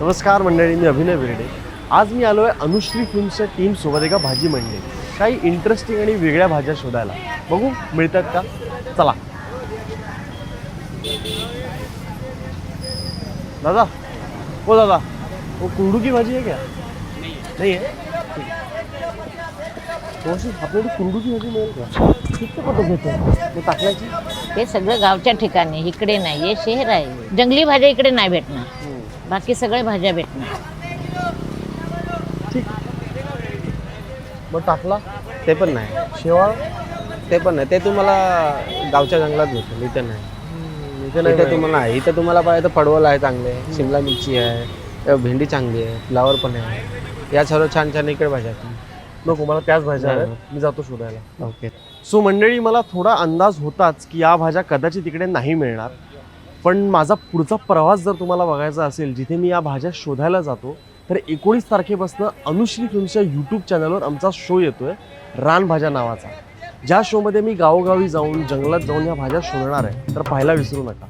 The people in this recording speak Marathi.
नमस्कार मंडळी मी अभिनय बिर्डे आज मी आलो आहे अनुश्री फिल्म्सच्या टीमसोबत एका भाजी मंडळी काही इंटरेस्टिंग आणि वेगळ्या भाज्या शोधायला. बघू मिळतात का? चला. दादा. हो दादा. वो कुंडू की भाजी आहे क्या नाही आहे आपल्याकडे कुंडू की भाजी मिळेल का? किती कुठं घेतो ते टाकल्याची ते सगळं गावच्या ठिकाणी इकडे नाही हे शहर आहे. जंगली भाज्या इकडे नाही भेटणार. बाकी सगळ्या भाज्या भेटणार ठीक. मग टाकला? ते पण नाही. शेवाळ? ते पण नाही. ते तुम्हाला गावच्या जंगलात भेटेल. इथे नाही. इथे नाही इथे. तुम्हाला आहे इथं तुम्हाला पाहिजे तर पडवल आहे चांगले. शिमला मिरची आहे. अ, भेंडी चांगली आहे. फ्लावर पण आहे. या सर्व छान छान इकडे भाज्या आहेत. नको मला त्याच भाज्या नाही, मी जातो शोधायला. ओके. सो मंडळी मला थोडा अंदाज होताच की या भाज्या कदाचित इकडे नाही मिळणार. पण माझा पुढचा प्रवास जर तुम्हाला बघायचा असेल जिथे मी या भाज्या शोधायला जातो तर एकोणीस तारखेपासून अनुश्री फिल्मच्या यूट्यूब चॅनलवर आमचा शो येतोय रानभाज्या नावाचा. ज्या शोमध्ये मी गावोगावी जाऊन जंगलात जाऊन या भाज्या शोधणार आहे तर पाहायला विसरू नका.